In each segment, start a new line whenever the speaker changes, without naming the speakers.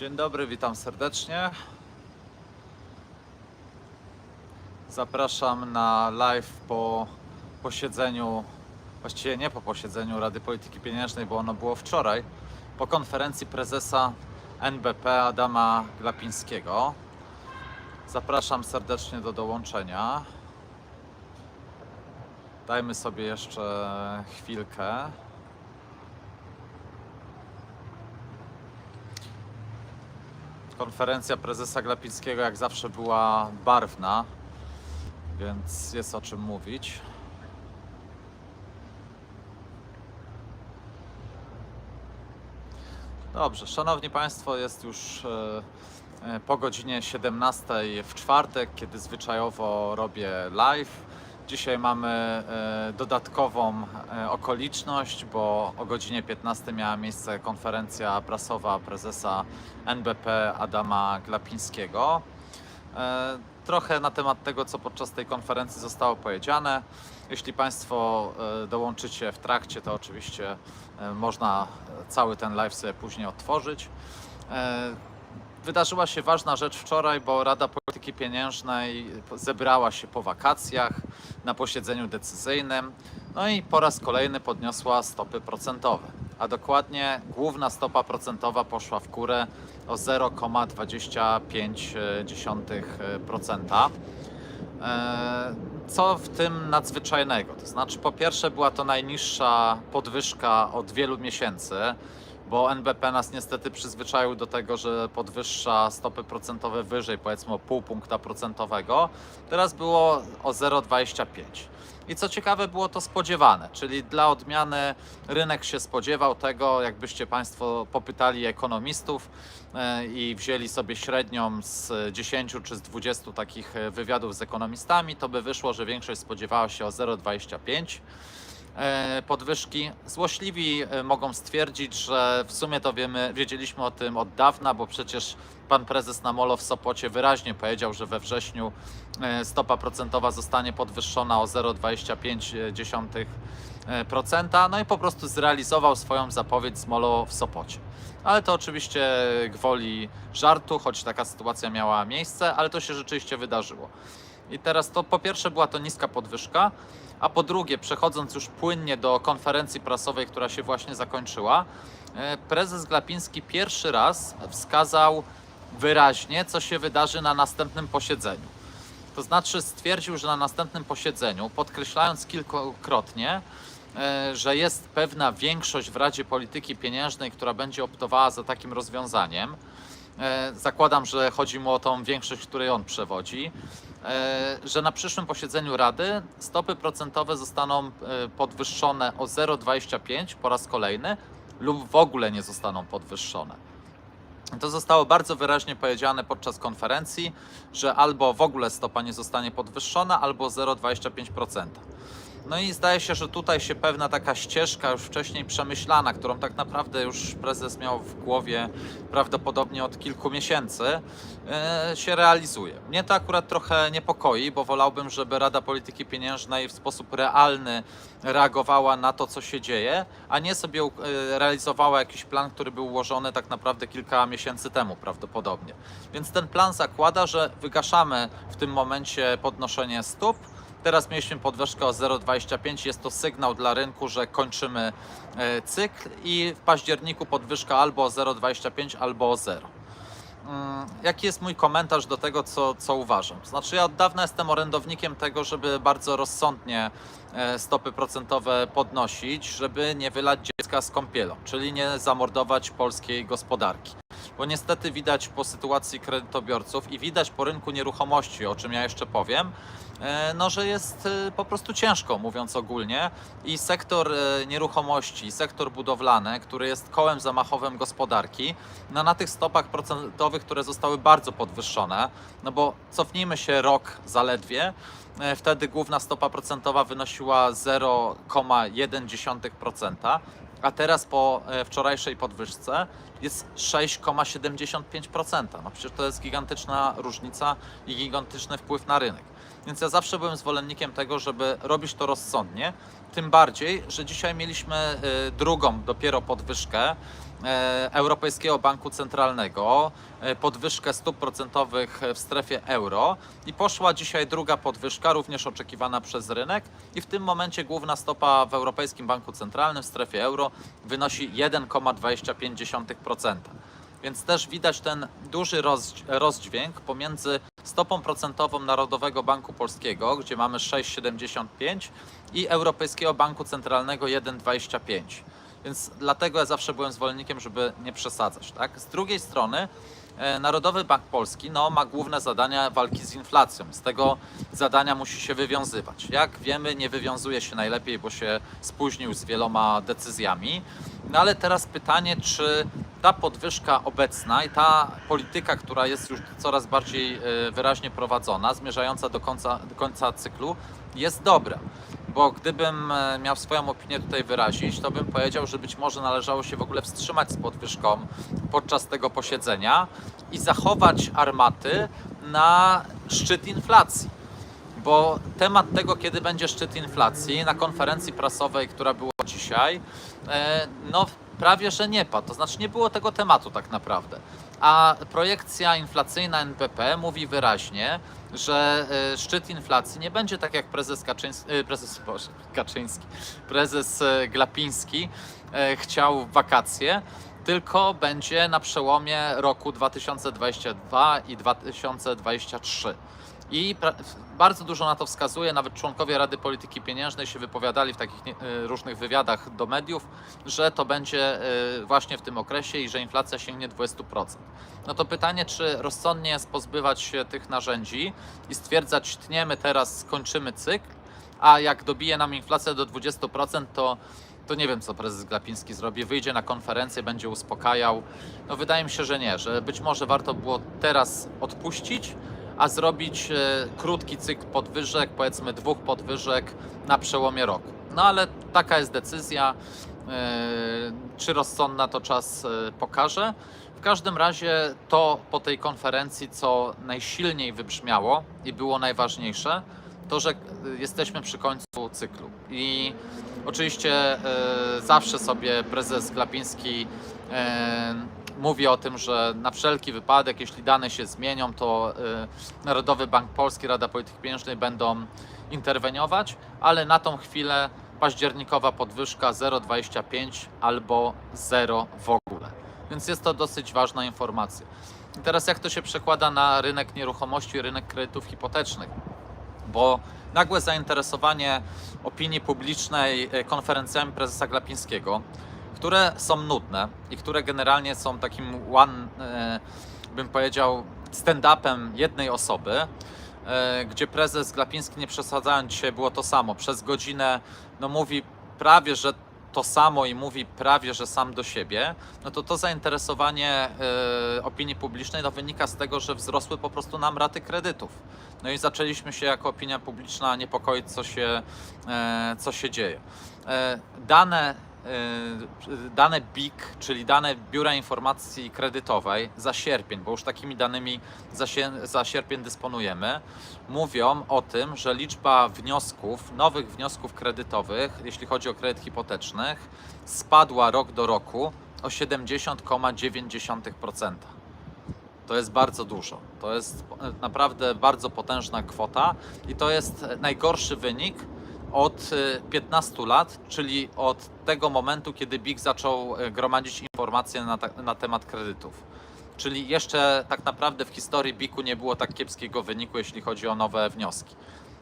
Dzień dobry, witam serdecznie. Zapraszam na live po posiedzeniu, właściwie nie po posiedzeniu Rady Polityki Pieniężnej, bo ono było wczoraj, po konferencji prezesa NBP Adama Glapińskiego. Zapraszam serdecznie do dołączenia. Dajmy sobie jeszcze chwilkę. Konferencja prezesa Glapińskiego jak zawsze była barwna, więc jest o czym mówić. Dobrze, Szanowni Państwo, jest już e, e, po godzinie 17 w czwartek, kiedy zwyczajowo robię live. Dzisiaj mamy e, dodatkową e, okoliczność, bo o godzinie 15 miała miejsce konferencja prasowa prezesa NBP Adama Glapińskiego. E, Trochę na temat tego, co podczas tej konferencji zostało powiedziane. Jeśli Państwo dołączycie w trakcie, to oczywiście można cały ten live sobie później odtworzyć. Wydarzyła się ważna rzecz wczoraj, bo Rada Polityki Pieniężnej zebrała się po wakacjach na posiedzeniu decyzyjnym. No i po raz kolejny podniosła stopy procentowe. A dokładnie główna stopa procentowa poszła w górę o 0,25%. E, Co w tym nadzwyczajnego? To znaczy, po pierwsze, była to najniższa podwyżka od wielu miesięcy, bo NBP nas niestety przyzwyczaił do tego, że podwyższa stopy procentowe wyżej, powiedzmy o pół punkta procentowego. Teraz było o 0,25. I co ciekawe, było to spodziewane, czyli dla odmiany rynek się spodziewał tego, jakbyście Państwo popytali ekonomistów e, i wzięli sobie średnią z 10 czy z 20 takich wywiadów z ekonomistami, to by wyszło, że większość spodziewała się o 0,25 e, podwyżki. Złośliwi e, mogą stwierdzić, że w sumie to wiemy, wiedzieliśmy o tym od dawna, bo przecież pan prezes na Molo w Sopocie wyraźnie powiedział, że we wrześniu e, stopa procentowa zostanie podwyższona o 0,25%. No i po prostu zrealizował swoją zapowiedź z Molo w Sopocie. Ale to oczywiście gwoli żartu, choć taka sytuacja miała miejsce, ale to się rzeczywiście wydarzyło. I teraz to po pierwsze była to niska podwyżka, a po drugie, przechodząc już płynnie do konferencji prasowej, która się właśnie zakończyła, e, prezes Glapiński pierwszy raz wskazał wyraźnie, co się wydarzy na następnym posiedzeniu. To znaczy stwierdził, że na następnym posiedzeniu, podkreślając kilkukrotnie, e, że jest pewna większość w Radzie Polityki Pieniężnej, która będzie optowała za takim rozwiązaniem. E, Zakładam, że chodzi mu o tą większość, której on przewodzi, że na przyszłym posiedzeniu Rady stopy procentowe zostaną e, podwyższone o 0,25 po raz kolejny lub w ogóle nie zostaną podwyższone. To zostało bardzo wyraźnie powiedziane podczas konferencji, że albo w ogóle stopa nie zostanie podwyższona, albo 0,25%. No i zdaje się, że tutaj się pewna taka ścieżka już wcześniej przemyślana, którą tak naprawdę już prezes miał w głowie prawdopodobnie od kilku miesięcy, e, się realizuje. Mnie to akurat trochę niepokoi, bo wolałbym, żeby Rada Polityki Pieniężnej w sposób realny reagowała na to, co się dzieje, a nie sobie e, realizowała jakiś plan, który był ułożony tak naprawdę kilka miesięcy temu prawdopodobnie. Więc ten plan zakłada, że wygaszamy w tym momencie podnoszenie stóp, Teraz mieliśmy podwyżkę o 0,25. Jest to sygnał dla rynku, że kończymy e, cykl i w październiku podwyżka albo o 0,25, albo o 0. Mm, Jaki jest mój komentarz do tego, co, co uważam? Znaczy, ja od dawna jestem orędownikiem tego, żeby bardzo rozsądnie e, stopy procentowe podnosić, żeby nie wylać dziecka z kąpielą, czyli nie zamordować polskiej gospodarki. Bo niestety widać po sytuacji kredytobiorców i widać po rynku nieruchomości, o czym ja jeszcze powiem, e, no, że jest e, po prostu ciężko, mówiąc ogólnie. I sektor e, nieruchomości, sektor budowlany, który jest kołem zamachowym gospodarki, no, na tych stopach procentowych, które zostały bardzo podwyższone, no bo cofnijmy się rok zaledwie, wtedy główna stopa procentowa wynosiła 0,1%, a teraz po wczorajszej podwyżce jest 6,75%. No przecież to jest gigantyczna różnica i gigantyczny wpływ na rynek. Więc ja zawsze byłem zwolennikiem tego, żeby robić to rozsądnie. Tym bardziej, że dzisiaj mieliśmy y, drugą dopiero podwyżkę Europejskiego Banku Centralnego, e, podwyżkę stóp procentowych w strefie euro i poszła dzisiaj druga podwyżka, również oczekiwana przez rynek i w tym momencie główna stopa w Europejskim Banku Centralnym w strefie euro wynosi 1,25%. Więc też widać ten duży rozdź- rozdźwięk pomiędzy stopą procentową Narodowego Banku Polskiego, gdzie mamy 6,75 i Europejskiego Banku Centralnego 1,25. Więc dlatego ja zawsze byłem zwolennikiem, żeby nie przesadzać. Tak? Z drugiej strony e, Narodowy Bank Polski no, ma główne zadania walki z inflacją. Z tego zadania musi się wywiązywać. Jak wiemy, nie wywiązuje się najlepiej, bo się spóźnił z wieloma decyzjami. No ale teraz pytanie, czy ta podwyżka obecna i ta polityka, która jest już coraz bardziej e, wyraźnie prowadzona, zmierzająca do końca, do końca cyklu, jest dobra. Bo gdybym e, miał swoją opinię tutaj wyrazić, to bym powiedział, że być może należało się w ogóle wstrzymać z podwyżką podczas tego posiedzenia i zachować armaty na szczyt inflacji. Bo temat tego, kiedy będzie szczyt inflacji, na konferencji prasowej, która była dzisiaj, e, no prawie że nie padł. To znaczy nie było tego tematu tak naprawdę. A projekcja inflacyjna NBP mówi wyraźnie, że e, szczyt inflacji nie będzie tak jak prezes Kaczyński, e, prezes Boże, Kaczyński, prezes e, Glapiński chciał w wakacje, tylko będzie na przełomie roku 2022 i 2023. I bardzo dużo na to wskazuje, nawet członkowie Rady Polityki Pieniężnej się wypowiadali w takich y, różnych wywiadach do mediów, że to będzie y, właśnie w tym okresie i że inflacja sięgnie 20%. No to pytanie, czy rozsądnie jest pozbywać się tych narzędzi i stwierdzać, tniemy teraz, skończymy cykl, a jak dobije nam inflacja do 20%, to to nie wiem, co prezes Glapiński zrobi. Wyjdzie na konferencję, będzie uspokajał. No wydaje mi się, że nie, że być może warto było teraz odpuścić, a zrobić e, krótki cykl podwyżek, powiedzmy dwóch podwyżek na przełomie roku. No ale taka jest decyzja. E, czy rozsądna to czas e, pokaże. W każdym razie to po tej konferencji, co najsilniej wybrzmiało i było najważniejsze, to, że jesteśmy przy końcu cyklu. I oczywiście zawsze sobie prezes Glapiński mówi o tym, że na wszelki wypadek, jeśli dane się zmienią, to e, Narodowy Bank Polski, Rada Polityki Pieniężnej będą interweniować, ale na tą chwilę październikowa podwyżka 0,25 albo 0 w ogóle. Więc jest to dosyć ważna informacja. I teraz jak to się przekłada na rynek nieruchomości rynek kredytów hipotecznych? Bo nagłe zainteresowanie opinii publicznej e, konferencjami prezesa Glapińskiego, które są nudne i które generalnie są takim one, e, bym powiedział, stand-upem jednej osoby, e, gdzie prezes Glapiński, nie przesadzając dzisiaj, było to samo. Przez godzinę no, mówi prawie, że to samo i mówi prawie, że sam do siebie, no to to zainteresowanie e, opinii publicznej no, wynika z tego, że wzrosły po prostu nam raty kredytów. No i zaczęliśmy się jako opinia publiczna niepokoić, co się, e, co się dzieje. E, dane dane BIK, czyli dane Biura Informacji Kredytowej za sierpień, bo już takimi danymi za, za sierpień dysponujemy, mówią o tym, że liczba wniosków, nowych wniosków kredytowych, jeśli chodzi o kredyt hipoteczny, spadła rok do roku o 70,9%. To jest bardzo dużo. To jest naprawdę bardzo potężna kwota i to jest najgorszy wynik od e, 15 lat, czyli od tego momentu, kiedy BIK zaczął e, gromadzić informacje na, na temat kredytów. Czyli jeszcze tak naprawdę w historii BIK-u nie było tak kiepskiego wyniku, jeśli chodzi o nowe wnioski.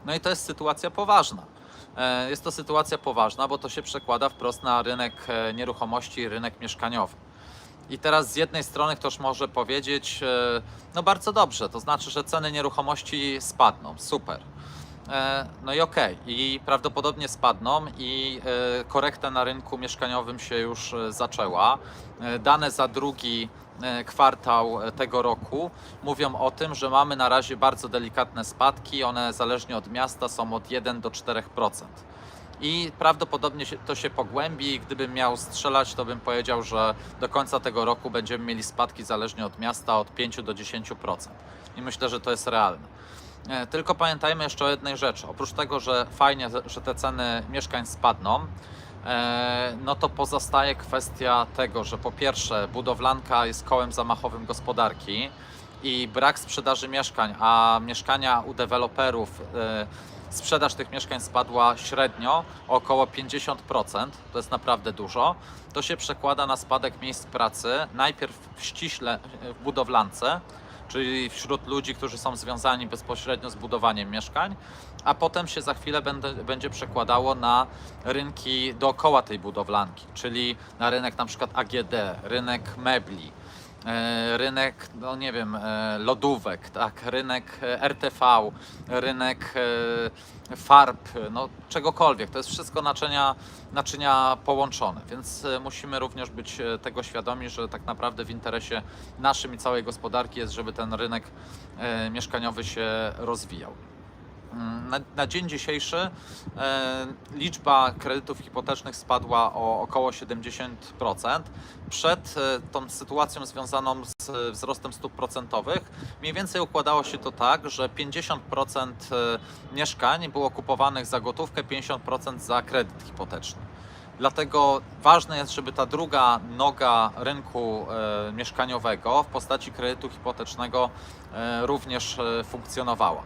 No i to jest sytuacja poważna. E, Jest to sytuacja poważna, bo to się przekłada wprost na rynek e, nieruchomości i rynek mieszkaniowy. I teraz z jednej strony ktoś może powiedzieć, e, no bardzo dobrze, to znaczy, że ceny nieruchomości spadną, super. E, No i okej, i prawdopodobnie spadną i e, korekta na rynku mieszkaniowym się już e, zaczęła. Dane za drugi kwartał tego roku mówią o tym, że mamy na razie bardzo delikatne spadki, one zależnie od miasta są od 1 do 4% i prawdopodobnie to się pogłębi. Gdybym miał strzelać, to bym powiedział, że do końca tego roku będziemy mieli spadki zależnie od miasta od 5 do 10%. I myślę, że to jest realne. E, Tylko pamiętajmy jeszcze o jednej rzeczy. Oprócz tego, że fajnie, że te ceny mieszkań spadną, e, no to pozostaje kwestia tego, że po pierwsze budowlanka jest kołem zamachowym gospodarki i brak sprzedaży mieszkań, a mieszkania u deweloperów, e, sprzedaż tych mieszkań spadła średnio o około 50%, to jest naprawdę dużo, to się przekłada na spadek miejsc pracy, najpierw ściśle w budowlance, czyli wśród ludzi, którzy są związani bezpośrednio z budowaniem mieszkań, a potem się za chwilę będę, będzie przekładało na rynki dookoła tej budowlanki, czyli na rynek na przykład AGD, rynek mebli, rynek, no nie wiem, e, lodówek, tak, rynek e, RTV, rynek e, farb, no czegokolwiek. To jest wszystko naczynia, naczynia połączone, więc e, musimy również być e, tego świadomi, że tak naprawdę w interesie naszym i całej gospodarki jest, żeby ten rynek e, mieszkaniowy się rozwijał. Na, na dzień dzisiejszy e, liczba kredytów hipotecznych spadła o około 70%. Przed e, tą sytuacją związaną z e, wzrostem stóp procentowych mniej więcej układało się to tak, że 50% e, mieszkań było kupowanych za gotówkę, 50% za kredyt hipoteczny. Dlatego ważne jest, żeby ta druga noga rynku e, mieszkaniowego w postaci kredytu hipotecznego e, również e, funkcjonowała.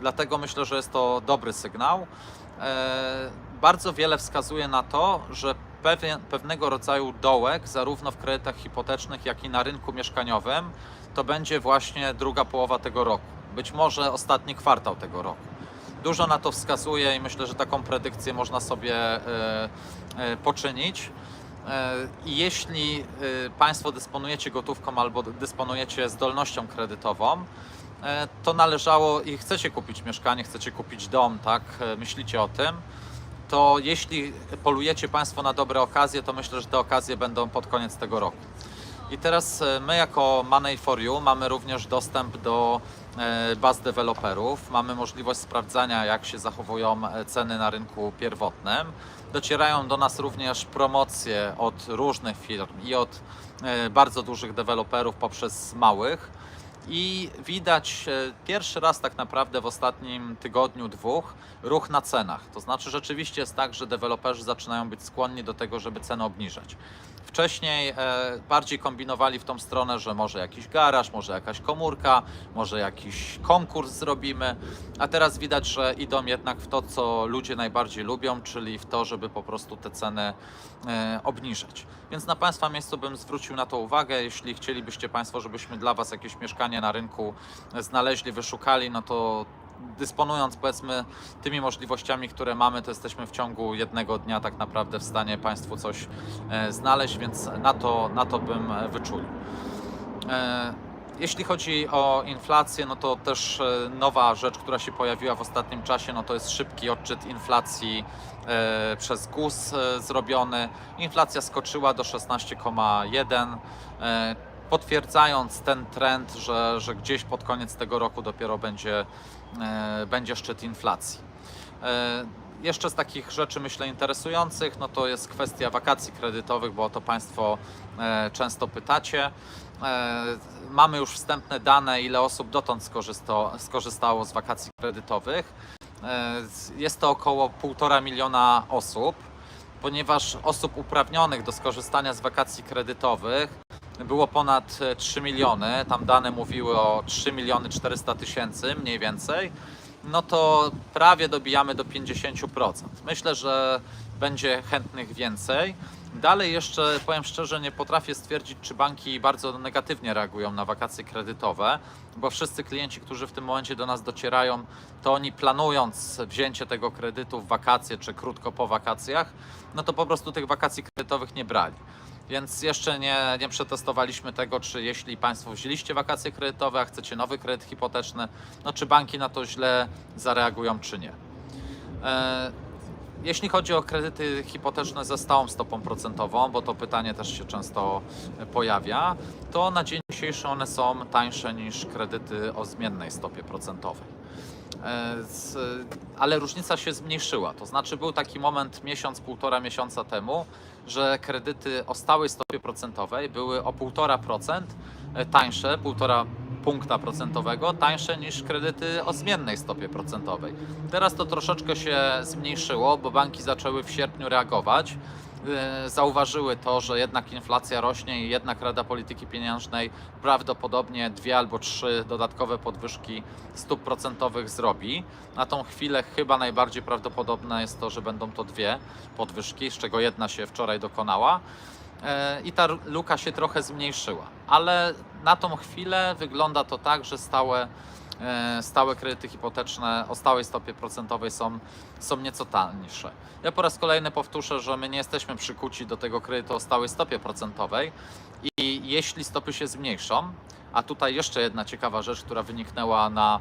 Dlatego myślę, że jest to dobry sygnał. E, bardzo wiele wskazuje na to, że pewien, pewnego rodzaju dołek, zarówno w kredytach hipotecznych, jak i na rynku mieszkaniowym, to będzie właśnie druga połowa tego roku. Być może ostatni kwartał tego roku. Dużo na to wskazuje i myślę, że taką predykcję można sobie e, e, poczynić. I jeśli Państwo dysponujecie gotówką albo dysponujecie zdolnością kredytową, to należało i chcecie kupić mieszkanie, chcecie kupić dom, tak, e, myślicie o tym, to jeśli polujecie Państwo na dobre okazje, to myślę, że te okazje będą pod koniec tego roku. I teraz e, my jako Money for You mamy również dostęp do e, baz deweloperów, mamy możliwość sprawdzania jak się zachowują e, ceny na rynku pierwotnym. Docierają do nas również promocje od różnych firm i od e, bardzo dużych deweloperów poprzez małych. I widać e, pierwszy raz tak naprawdę w ostatnim tygodniu, dwóch, ruch na cenach. To znaczy rzeczywiście jest tak, że deweloperzy zaczynają być skłonni do tego, żeby cenę obniżać. Wcześniej e, bardziej kombinowali w tą stronę, że może jakiś garaż, może jakaś komórka, może jakiś konkurs zrobimy, a teraz widać, że idą jednak w to, co ludzie najbardziej lubią, czyli w to, żeby po prostu te ceny e, obniżać. Więc na Państwa miejscu bym zwrócił na to uwagę. Jeśli chcielibyście Państwo, żebyśmy dla Was jakieś mieszkanie na rynku znaleźli, wyszukali, no to dysponując powiedzmy tymi możliwościami, które mamy, to jesteśmy w ciągu jednego dnia tak naprawdę w stanie Państwu coś e, znaleźć, więc na to, na to bym e, wyczulił. E, Jeśli chodzi o inflację, no to też nowa rzecz, która się pojawiła w ostatnim czasie, no to jest szybki odczyt inflacji przez GUS zrobiony. Inflacja skoczyła do 16,1, e, potwierdzając ten trend, że, że gdzieś pod koniec tego roku dopiero będzie, będzie szczyt inflacji. E, Jeszcze z takich rzeczy, myślę, interesujących, no to jest kwestia wakacji kredytowych, bo o to Państwo e, często pytacie. E, Mamy już wstępne dane, ile osób dotąd skorzystało z wakacji kredytowych. E, Jest to około 1,5 miliona osób, ponieważ osób uprawnionych do skorzystania z wakacji kredytowych było ponad e, 3 miliony, tam dane mówiły o 3 miliony 400 tysięcy mniej więcej, no to prawie dobijamy do 50%. Myślę, że będzie chętnych więcej. Dalej jeszcze powiem szczerze, nie potrafię stwierdzić, czy banki bardzo negatywnie reagują na wakacje kredytowe, bo wszyscy klienci, którzy w tym momencie do nas docierają, to oni planując wzięcie tego kredytu w wakacje czy krótko po wakacjach, no to po prostu tych wakacji kredytowych nie brali. Więc jeszcze nie, nie przetestowaliśmy tego, czy jeśli Państwo wzięliście wakacje kredytowe, a chcecie nowy kredyt hipoteczny, no czy banki na to źle zareagują, czy nie. E, jeśli chodzi o kredyty hipoteczne ze stałą stopą procentową, bo to pytanie też się często pojawia, to na dzień dzisiejszy one są tańsze niż kredyty o zmiennej stopie procentowej. E, ale różnica się zmniejszyła. To znaczy, był taki moment miesiąc, półtora miesiąca temu, że kredyty o stałej stopie procentowej były o 1,5% tańsze, 1,5 punkta procentowego tańsze niż kredyty o zmiennej stopie procentowej. Teraz to troszeczkę się zmniejszyło, bo banki zaczęły w sierpniu reagować. Yy, Zauważyły to, że jednak inflacja rośnie i jednak Rada Polityki Pieniężnej prawdopodobnie dwie albo trzy dodatkowe podwyżki stóp procentowych zrobi. Na tą chwilę chyba najbardziej prawdopodobne jest to, że będą to dwie podwyżki, z czego jedna się wczoraj dokonała. E, i ta luka się trochę zmniejszyła. Ale na tą chwilę wygląda to tak, że stałe, e, stałe kredyty hipoteczne o stałej stopie procentowej są, są nieco tańsze. Ja po raz kolejny powtórzę, że my nie jesteśmy przykuci do tego kredytu o stałej stopie procentowej i jeśli stopy się zmniejszą, a tutaj jeszcze jedna ciekawa rzecz, która wyniknęła na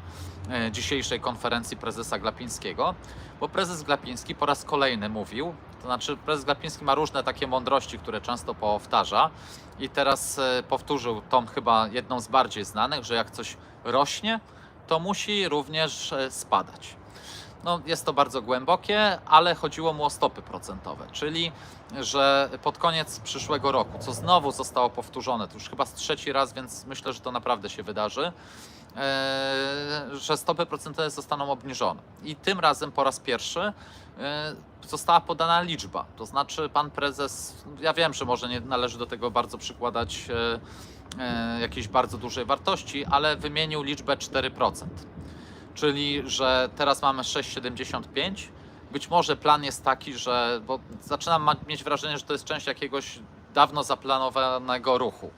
e, dzisiejszej konferencji prezesa Glapińskiego, bo prezes Glapiński po raz kolejny mówił, to znaczy prezes Glapiński ma różne takie mądrości, które często powtarza i teraz e, powtórzył tą chyba jedną z bardziej znanych, że jak coś rośnie, to musi również e, spadać. No, jest to bardzo głębokie, ale chodziło mu o stopy procentowe, czyli że pod koniec przyszłego roku, co znowu zostało powtórzone, to już chyba z trzeci raz, więc myślę, że to naprawdę się wydarzy, e, że stopy procentowe zostaną obniżone. I tym razem po raz pierwszy została podana liczba. To znaczy, pan prezes, ja wiem, że może nie należy do tego bardzo przykładać e, e, jakiejś bardzo dużej wartości, ale wymienił liczbę 4% czyli że teraz mamy 6,75. Być może plan jest taki, że bo zaczynam mieć wrażenie, że to jest część jakiegoś dawno zaplanowanego ruchu.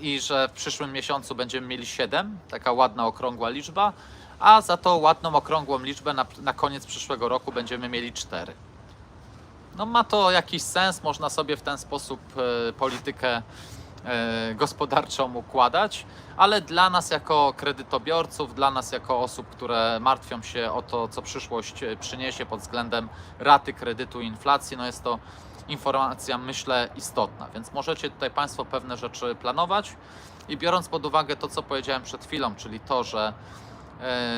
I że w przyszłym miesiącu będziemy mieli 7, taka ładna okrągła liczba, a za tą ładną okrągłą liczbę na, na koniec przyszłego roku będziemy mieli 4. No ma to jakiś sens, można sobie w ten sposób e, politykę e, gospodarczą układać, ale dla nas jako kredytobiorców, dla nas jako osób, które martwią się o to, co przyszłość e, przyniesie pod względem raty kredytu i inflacji, no jest to informacja, myślę, istotna. Więc możecie tutaj Państwo pewne rzeczy planować i biorąc pod uwagę to, co powiedziałem przed chwilą, czyli to, że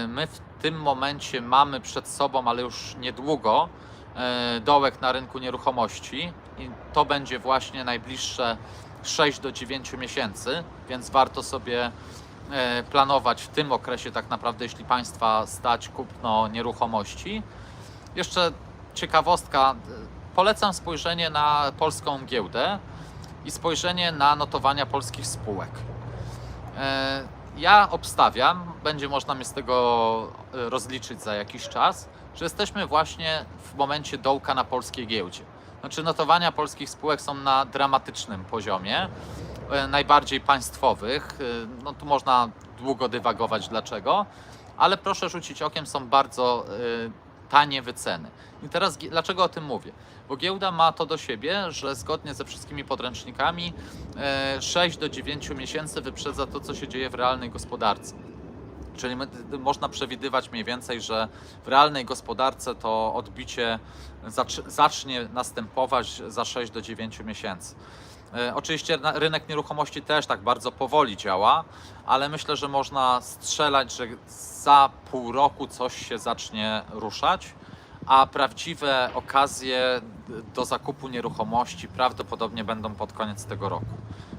my w tym momencie mamy przed sobą, ale już niedługo, e, dołek na rynku nieruchomości i to będzie właśnie najbliższe 6 do 9 miesięcy, więc warto sobie e, planować w tym okresie tak naprawdę, jeśli Państwa stać kupno nieruchomości. Jeszcze ciekawostka, e, polecam spojrzenie na polską giełdę i spojrzenie na notowania polskich spółek. Ja obstawiam, będzie można mnie z tego e, rozliczyć za jakiś czas, że jesteśmy właśnie w momencie dołka na polskiej giełdzie. Znaczy notowania polskich spółek są na dramatycznym poziomie, e, najbardziej państwowych. E, No tu można długo dywagować dlaczego, ale proszę rzucić okiem, są bardzo tanie wyceny. I teraz dlaczego o tym mówię? Bo giełda ma to do siebie, że zgodnie ze wszystkimi podręcznikami e, 6 do 9 miesięcy wyprzedza to, co się dzieje w realnej gospodarce. Czyli można przewidywać mniej więcej, że w realnej gospodarce to odbicie zacz, zacznie następować za 6 do 9 miesięcy. E, Oczywiście rynek nieruchomości też tak bardzo powoli działa, ale myślę, że można strzelać, że za pół roku coś się zacznie ruszać, a prawdziwe okazje do zakupu nieruchomości prawdopodobnie będą pod koniec tego roku.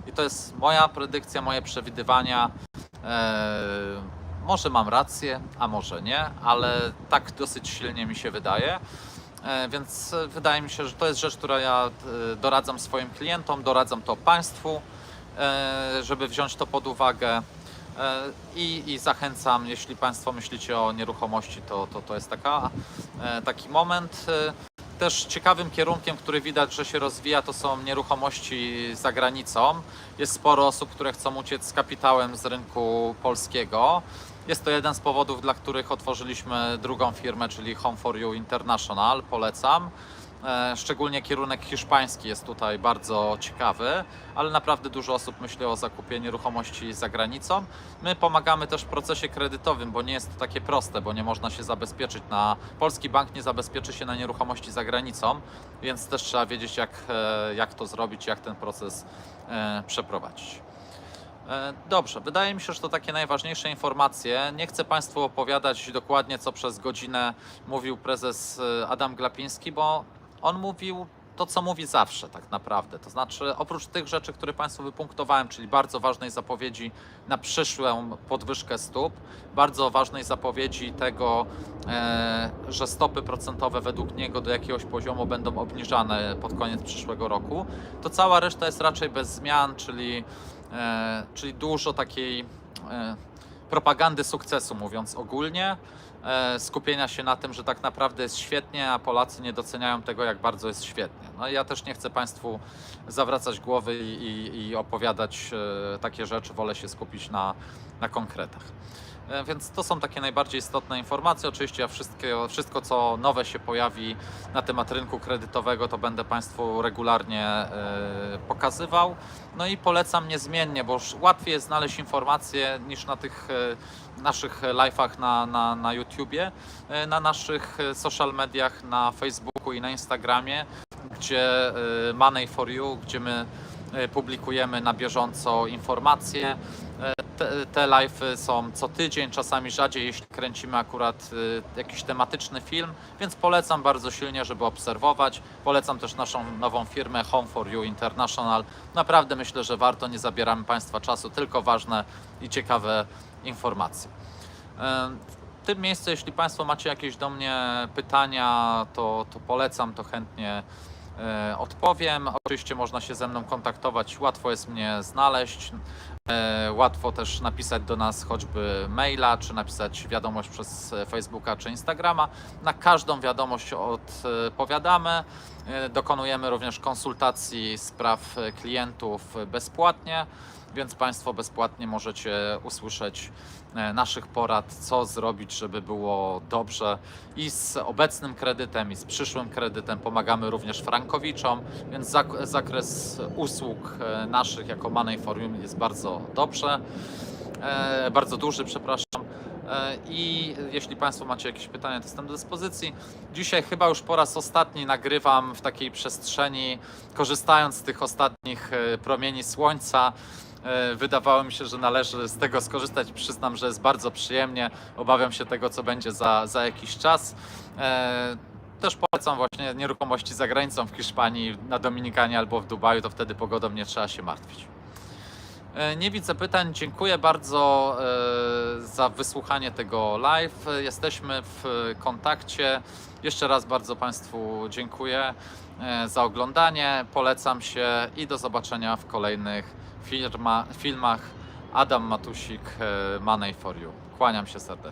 I to jest moja predykcja, moje przewidywania. Eee, może mam rację, a może nie, ale tak dosyć silnie mi się wydaje. E, Więc e, wydaje mi się, że to jest rzecz, która ja e, doradzam swoim klientom, doradzam to Państwu, żeby wziąć to pod uwagę. I, I zachęcam, jeśli Państwo myślicie o nieruchomości, to, to, to jest taka, taki moment. Też ciekawym kierunkiem, który widać, że się rozwija, to są nieruchomości za granicą. Jest sporo osób, które chcą uciec z kapitałem z rynku polskiego. Jest to jeden z powodów, dla których otworzyliśmy drugą firmę, czyli Home for You International. Polecam. E, Szczególnie kierunek hiszpański jest tutaj bardzo ciekawy, ale naprawdę dużo osób myśli o zakupie nieruchomości za granicą. My pomagamy też w procesie kredytowym, bo nie jest to takie proste, bo nie można się zabezpieczyć na. Polski bank nie zabezpieczy się na nieruchomości za granicą, więc też trzeba wiedzieć, jak, e, jak to zrobić, jak ten proces e, przeprowadzić. Dobrze, wydaje mi się, że to takie najważniejsze informacje. Nie chcę Państwu opowiadać dokładnie, co przez godzinę mówił prezes Adam Glapiński, bo on mówił to, co mówi zawsze tak naprawdę. To znaczy, oprócz tych rzeczy, które Państwu wypunktowałem, czyli bardzo ważnej zapowiedzi na przyszłą podwyżkę stóp, bardzo ważnej zapowiedzi tego, e, że stopy procentowe według niego do jakiegoś poziomu będą obniżane pod koniec przyszłego roku, to cała reszta jest raczej bez zmian, czyli, e, czyli dużo takiej e, propagandy sukcesu, mówiąc ogólnie, skupienia się na tym, że tak naprawdę jest świetnie, a Polacy nie doceniają tego, jak bardzo jest świetnie. No ja też nie chcę Państwu zawracać głowy i, i, i opowiadać e, takie rzeczy, wolę się skupić na, na konkretach. E, Więc to są takie najbardziej istotne informacje. Oczywiście ja wszystkie, wszystko, co nowe się pojawi na temat rynku kredytowego, to będę Państwu regularnie e, pokazywał. No i polecam niezmiennie, bo już łatwiej jest znaleźć informacje niż na tych e, naszych live'ach na, na, na YouTubie, na naszych social mediach, na Facebooku i na Instagramie, gdzie Money for You, gdzie my publikujemy na bieżąco informacje. Te, te są co tydzień, czasami rzadziej, jeśli kręcimy akurat e, jakiś tematyczny film, więc polecam bardzo silnie, żeby obserwować. Polecam też naszą nową firmę Home for You International. Naprawdę myślę, że warto, nie zabieramy Państwa czasu, tylko ważne i ciekawe informacje. E, W tym miejscu, jeśli Państwo macie jakieś do mnie pytania, to, to polecam, to chętnie odpowiem. Oczywiście można się ze mną kontaktować, łatwo jest mnie znaleźć. E, Łatwo też napisać do nas choćby maila, czy napisać wiadomość przez e, Facebooka czy Instagrama. Na każdą wiadomość odpowiadamy. E, Dokonujemy również konsultacji spraw e, klientów bezpłatnie, więc Państwo bezpłatnie możecie usłyszeć e, naszych porad, co zrobić, żeby było dobrze i z obecnym kredytem, i z przyszłym kredytem. Pomagamy również frankowiczom, więc zak- zakres usług e, naszych jako Money for jest bardzo dobrze, e, bardzo duży, przepraszam. I jeśli Państwo macie jakieś pytania, to jestem do dyspozycji. Dzisiaj chyba już po raz ostatni nagrywam w takiej przestrzeni, korzystając z tych ostatnich promieni słońca. E, Wydawało mi się, że należy z tego skorzystać. Przyznam, że jest bardzo przyjemnie. Obawiam się tego, co będzie za, za jakiś czas. E, Też polecam właśnie nieruchomości za granicą w Hiszpanii, na Dominikanie albo w Dubaju, to wtedy pogodą nie trzeba się martwić. E, Nie widzę pytań. Dziękuję bardzo za wysłuchanie tego live. Jesteśmy w kontakcie. Jeszcze raz bardzo Państwu dziękuję za oglądanie. Polecam się i do zobaczenia w kolejnych firma, filmach. Adam Matusik, e, Money for You. Kłaniam się serdecznie.